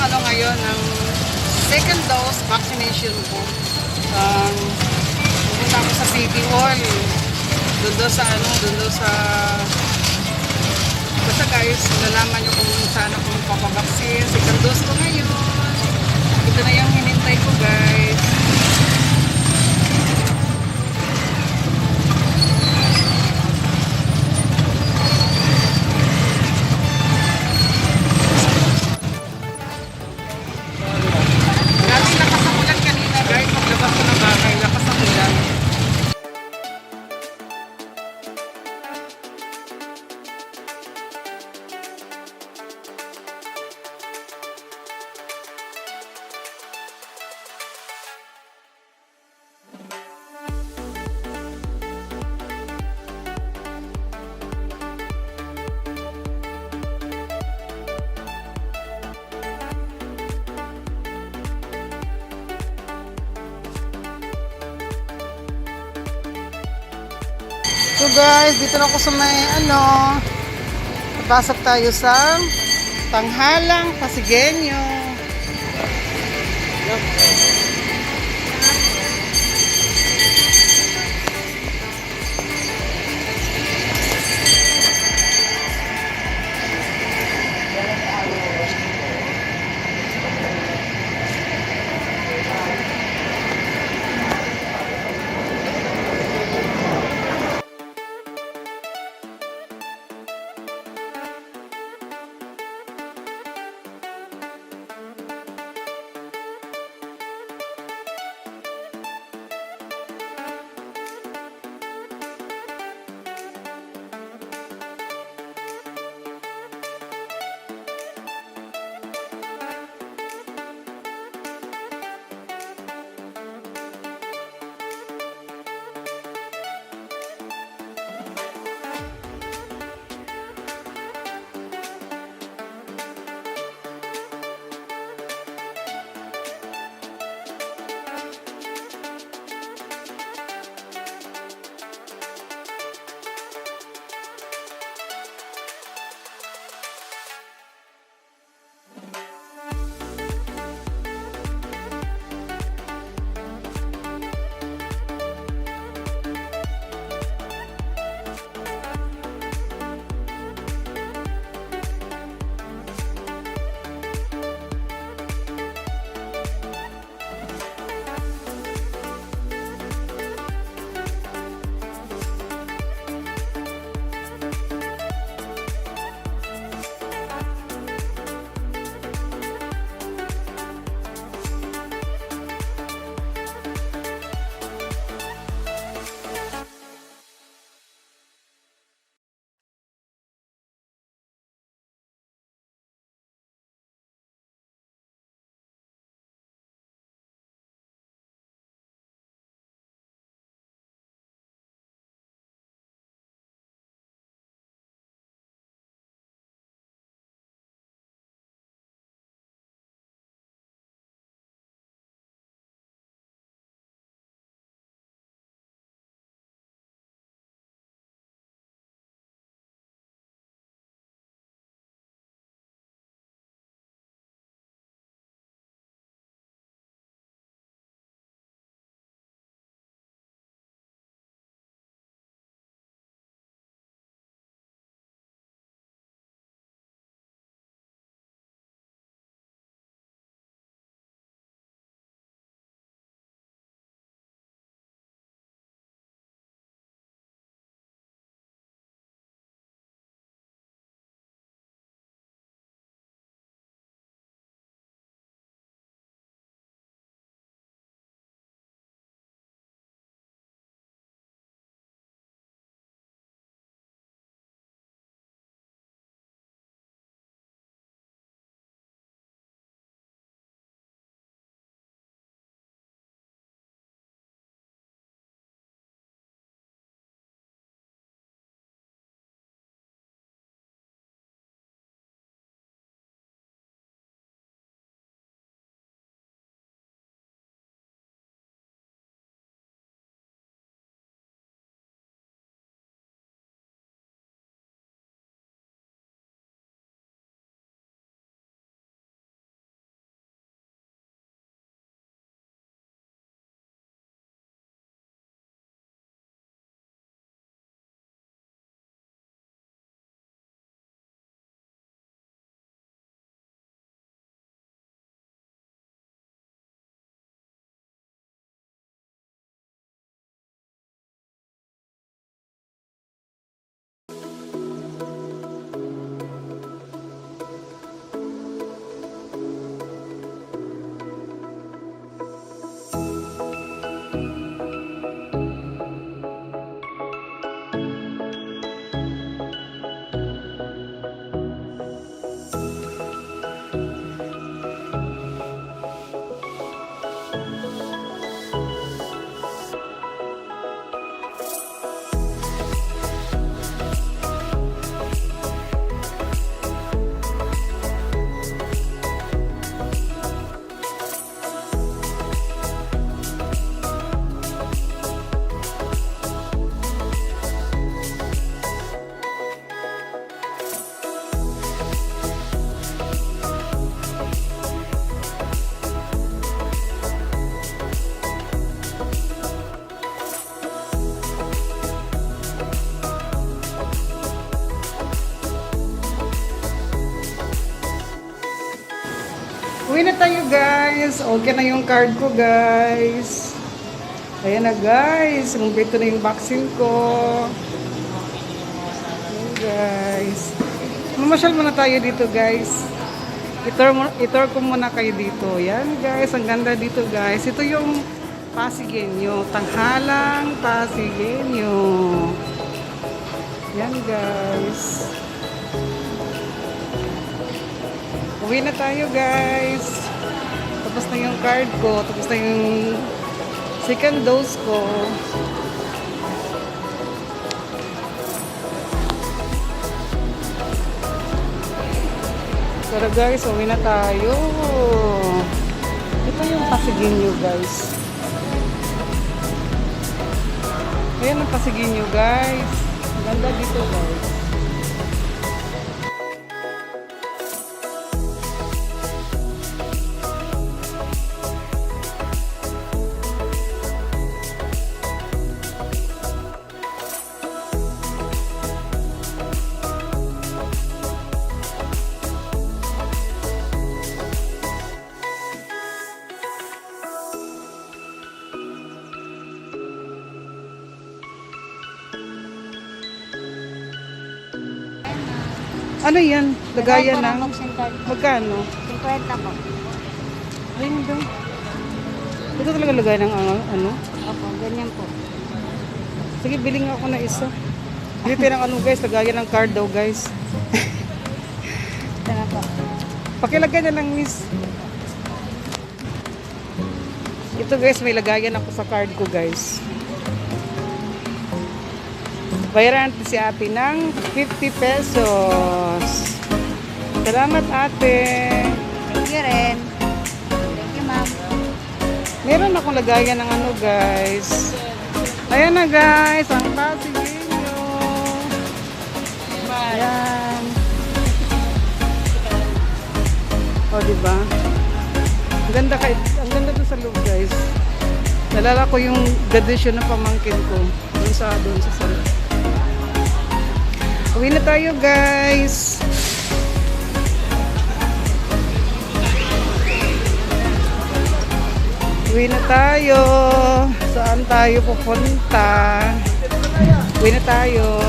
ano ngayon, ng second dose vaccination ko. Um, pupunta ako sa City Hall. Doon doon sa ano, doon doon sa... Basta guys, nalaman nyo kung saan ako magpapabaksin. Second dose ko ngayon. Ito na yung hinintay ko guys. So guys, dito na ako sa may ano, papasok tayo sa Tanghalang Pasigenyo. Uwi guys. Okay na yung card ko guys. Ayan na guys. Kumpleto na yung vaccine ko. Ayan guys. Mamasyal muna tayo dito guys. Itor, itor ko muna kayo dito. Yan guys. Ang ganda dito guys. Ito yung Pasigenyo. Tanghalang Pasigenyo. Yan guys. Uwi na tayo guys. Tapos na yung card ko. Tapos na yung second dose ko. Pero guys, uwi na tayo. Ito yung Pasiginyo guys. Ayan ang Pasiginyo guys. Ganda dito guys. Ano yan? Lagayan ng... Magkano? 50 po. Ayun ba? Ito talaga lagay ng ano? ano? Opo, ganyan po. Sige, biling ako na isa. Dito ng ano guys, lagayan ng card daw guys. Ito na po. Pakilagay na lang miss. Ito guys, may lagayan ako sa card ko guys. Bayaran si ate ng 50 pesos. Salamat ate. Thank you rin. Thank you, ma'am. Meron akong lagayan ng ano guys. Ayan na guys, ang pasigilyo. Ayan. O, di ba? Ang ganda kay, ang ganda doon sa loob guys. Nalala ko yung graduation ng pamangkin ko. Doon sa, doon sa salon. Uwi na tayo guys. Uwi na tayo. Saan tayo pupunta? Uwi na tayo.